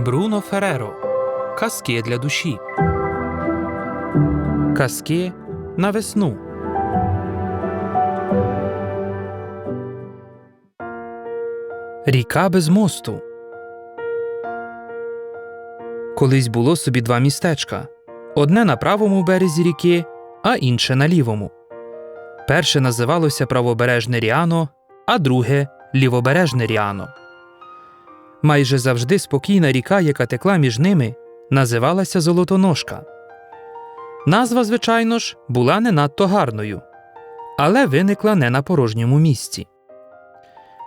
Бруно Фереро. Казки для душі. Казки на весну. Ріка без мосту. Колись було собі два містечка одне на правому березі ріки, а інше на лівому. Перше називалося Правобережне Ріано, а друге Лівобережне Ріано. Майже завжди спокійна ріка, яка текла між ними, називалася Золотоножка. Назва, звичайно ж, була не надто гарною, але виникла не на порожньому місці.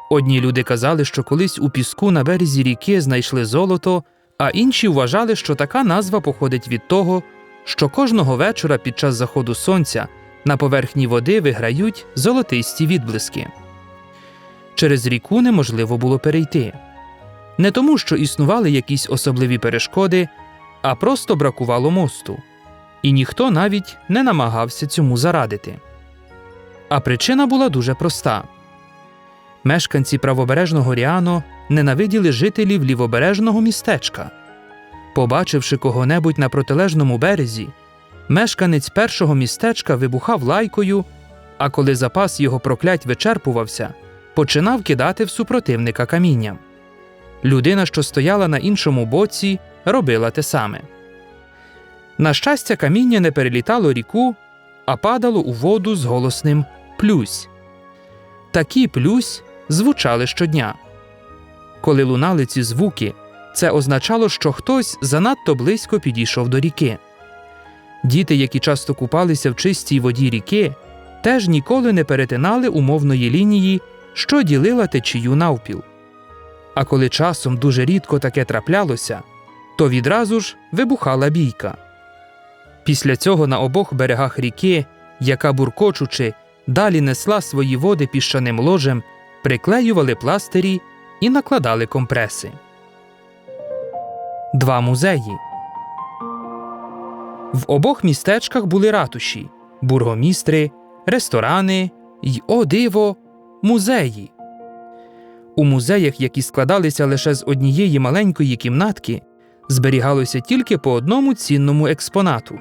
Одні люди казали, що колись у піску на березі ріки знайшли золото, а інші вважали, що така назва походить від того, що кожного вечора під час заходу сонця на поверхні води виграють золотисті відблиски. Через ріку неможливо було перейти. Не тому, що існували якісь особливі перешкоди, а просто бракувало мосту, і ніхто навіть не намагався цьому зарадити. А причина була дуже проста. Мешканці правобережного Ріано ненавиділи жителів лівобережного містечка. Побачивши кого-небудь на протилежному березі, мешканець першого містечка вибухав лайкою, а коли запас його проклять вичерпувався, починав кидати в супротивника камінням. Людина, що стояла на іншому боці, робила те саме. На щастя, каміння не перелітало ріку, а падало у воду з голосним плюсь. Такі плюсь звучали щодня. Коли лунали ці звуки, це означало, що хтось занадто близько підійшов до ріки. Діти, які часто купалися в чистій воді ріки, теж ніколи не перетинали умовної лінії, що ділила течію навпіл. А коли часом дуже рідко таке траплялося, то відразу ж вибухала бійка. Після цього на обох берегах ріки, яка буркочучи, далі несла свої води піщаним ложем, приклеювали пластирі і накладали компреси. Два музеї. В обох містечках були ратуші, бургомістри, ресторани й, о диво, музеї. У музеях, які складалися лише з однієї маленької кімнатки, зберігалося тільки по одному цінному експонату.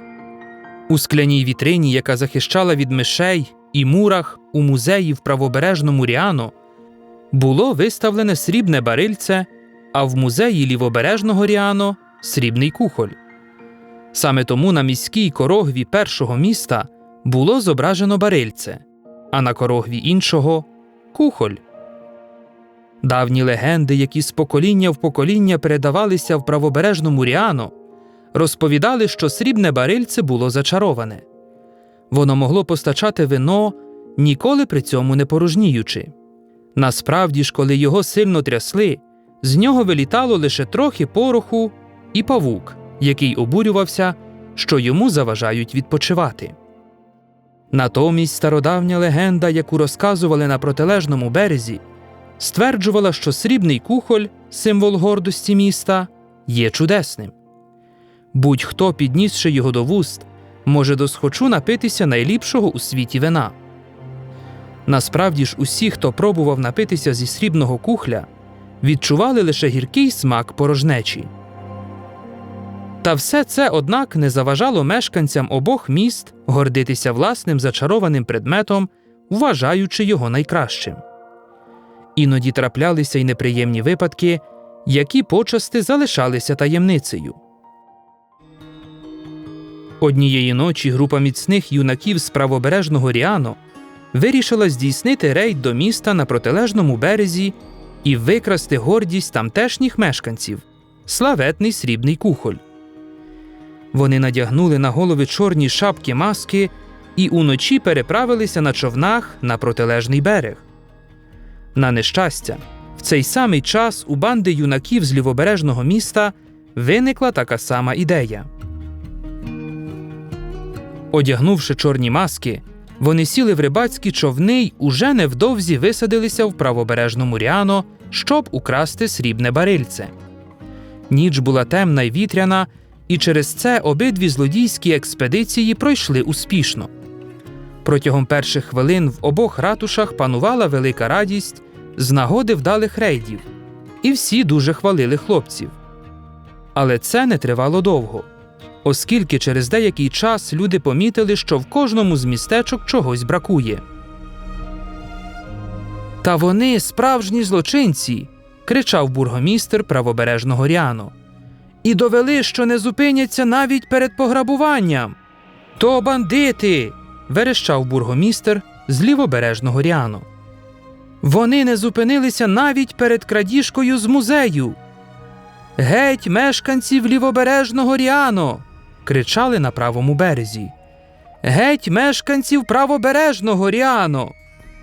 У скляній вітрині, яка захищала від мишей і мурах у музеї в правобережному Ріано, було виставлене срібне барильце, а в музеї лівобережного Ріано срібний кухоль. Саме тому на міській корогві першого міста було зображено барильце, а на корогві іншого кухоль. Давні легенди, які з покоління в покоління передавалися в правобережному Ріано, розповідали, що срібне барильце було зачароване. Воно могло постачати вино, ніколи при цьому не порожніючи. Насправді ж, коли його сильно трясли, з нього вилітало лише трохи пороху і павук, який обурювався, що йому заважають відпочивати. Натомість стародавня легенда, яку розказували на протилежному березі, стверджувала, що срібний кухоль, символ гордості міста, є чудесним. Будь-хто, піднісши його до вуст, може досхочу напитися найліпшого у світі вина. Насправді ж, усі, хто пробував напитися зі срібного кухля, відчували лише гіркий смак порожнечі. Та все це, однак, не заважало мешканцям обох міст гордитися власним зачарованим предметом, вважаючи його найкращим. Іноді траплялися й неприємні випадки, які почасти залишалися таємницею. Однієї ночі група міцних юнаків з правобережного Ріано вирішила здійснити рейд до міста на протилежному березі і викрасти гордість тамтешніх мешканців славетний срібний кухоль. Вони надягнули на голови чорні шапки маски і уночі переправилися на човнах на протилежний берег. На нещастя, в цей самий час у банди юнаків з лівобережного міста виникла така сама ідея. Одягнувши чорні маски, вони сіли в рибацькі човни й уже невдовзі висадилися в правобережному Ріано, щоб украсти срібне барильце. Ніч була темна й вітряна, і через це обидві злодійські експедиції пройшли успішно. Протягом перших хвилин в обох ратушах панувала велика радість з нагоди вдалих рейдів, і всі дуже хвалили хлопців. Але це не тривало довго, оскільки через деякий час люди помітили, що в кожному з містечок чогось бракує. Та вони справжні злочинці, кричав бургомістр правобережного Ріано. І довели, що не зупиняться навіть перед пограбуванням. То бандити. Верещав бургомістр з лівобережного Ріано. Вони не зупинилися навіть перед крадіжкою з музею. Геть, мешканців лівобережного Ріано. кричали на правому березі. Геть, мешканців правобережного Ріано.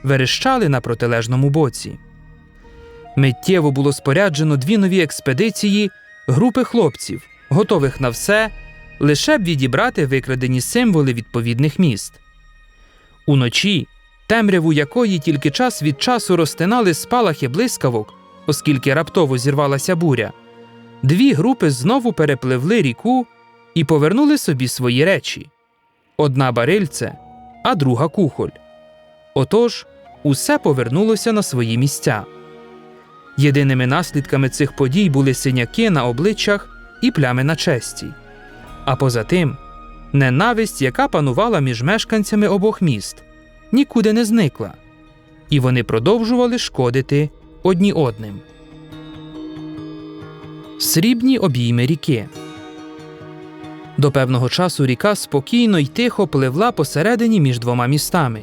верещали на протилежному боці. Миттєво було споряджено дві нові експедиції групи хлопців, готових на все, лише б відібрати викрадені символи відповідних міст. Уночі, темряву якої тільки час від часу розтинали спалахи блискавок, оскільки раптово зірвалася буря, дві групи знову перепливли ріку і повернули собі свої речі одна барильце, а друга кухоль. Отож, усе повернулося на свої місця. Єдиними наслідками цих подій були синяки на обличчях і плями на честі. А поза тим, ненависть, яка панувала між мешканцями обох міст, нікуди не зникла, і вони продовжували шкодити одні одним. Срібні обійми ріки. До певного часу ріка спокійно й тихо пливла посередині між двома містами.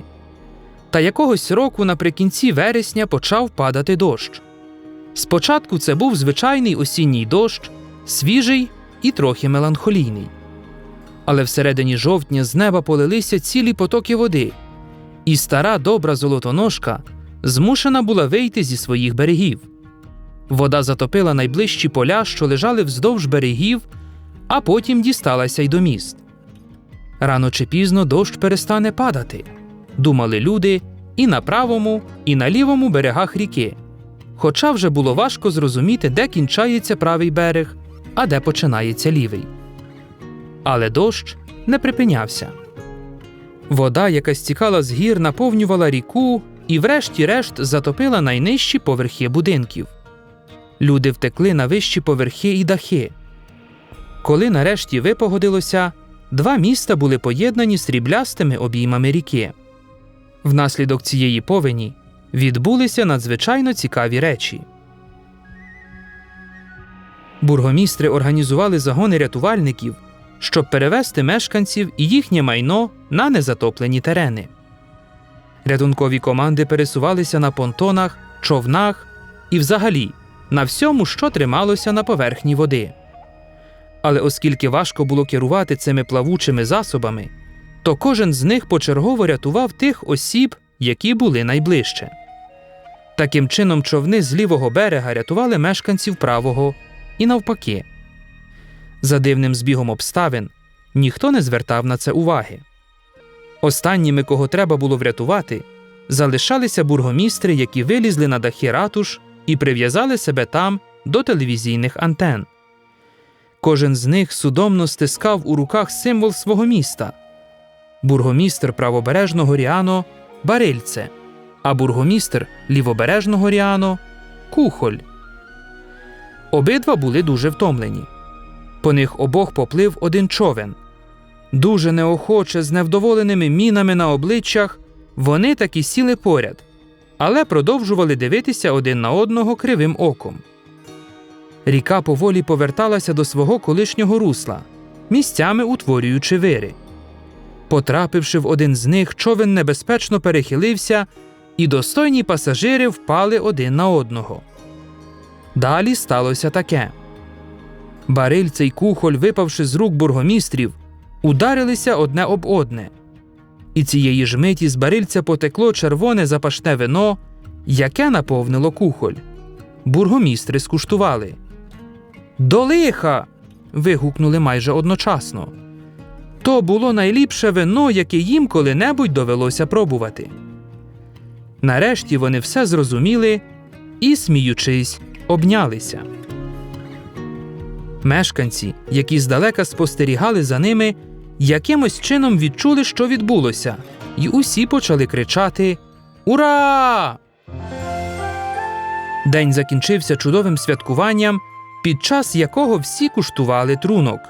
Та якогось року наприкінці вересня почав падати дощ. Спочатку це був звичайний осінній дощ, свіжий і трохи меланхолійний. Але всередині жовтня з неба полилися цілі потоки води, і стара добра золотоножка змушена була вийти зі своїх берегів. Вода затопила найближчі поля, що лежали вздовж берегів, а потім дісталася й до міст. Рано чи пізно дощ перестане падати, думали люди і на правому, і на лівому берегах ріки. Хоча вже було важко зрозуміти, де кінчається правий берег, а де починається лівий. Але дощ не припинявся. Вода, яка стікала з гір, наповнювала ріку і, врешті-решт, затопила найнижчі поверхи будинків. Люди втекли на вищі поверхи і дахи. Коли нарешті випогодилося, два міста були поєднані сріблястими обіймами ріки. Внаслідок цієї повені відбулися надзвичайно цікаві речі. Бургомістри організували загони рятувальників, щоб перевести мешканців і їхнє майно на незатоплені терени. Рятункові команди пересувалися на понтонах, човнах і, взагалі, на всьому, що трималося на поверхні води. Але оскільки важко було керувати цими плавучими засобами, то кожен з них почергово рятував тих осіб, які були найближче. Таким чином, човни з лівого берега рятували мешканців правого і навпаки. За дивним збігом обставин ніхто не звертав на це уваги. Останніми, кого треба було врятувати, залишалися бургомістри, які вилізли на дахи ратуш і прив'язали себе там до телевізійних антен. Кожен з них судомно стискав у руках символ свого міста бургомістр правобережного Ріано Барильце, а бургомістр лівобережного Ріано Кухоль. Обидва були дуже втомлені. По них обох поплив один човен. Дуже неохоче, з невдоволеними мінами на обличчях, вони таки сіли поряд, але продовжували дивитися один на одного кривим оком. Ріка поволі поверталася до свого колишнього русла, місцями утворюючи вири. Потрапивши в один з них, човен небезпечно перехилився, і достойні пасажири впали один на одного. Далі сталося таке. Барильце й кухоль, випавши з рук бургомістрів, ударилися одне об одне. І цієї ж миті з барильця потекло червоне запашне вино, яке наповнило кухоль. Бургомістри скуштували. До лиха. вигукнули майже одночасно. То було найліпше вино, яке їм коли-небудь довелося пробувати. Нарешті вони все зрозуміли і, сміючись, обнялися. Мешканці, які здалека спостерігали за ними, якимось чином відчули, що відбулося, і усі почали кричати Ура! День закінчився чудовим святкуванням, під час якого всі куштували трунок.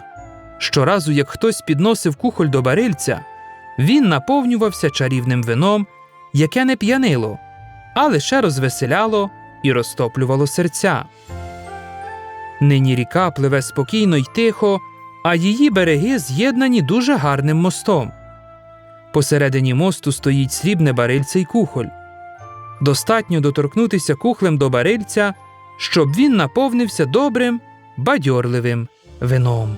Щоразу, як хтось підносив кухоль до барильця, він наповнювався чарівним вином, яке не п'янило, а лише розвеселяло і розтоплювало серця. Нині ріка пливе спокійно й тихо, а її береги з'єднані дуже гарним мостом. Посередині мосту стоїть срібне барильце й кухоль. Достатньо доторкнутися кухлем до барильця, щоб він наповнився добрим, бадьорливим вином.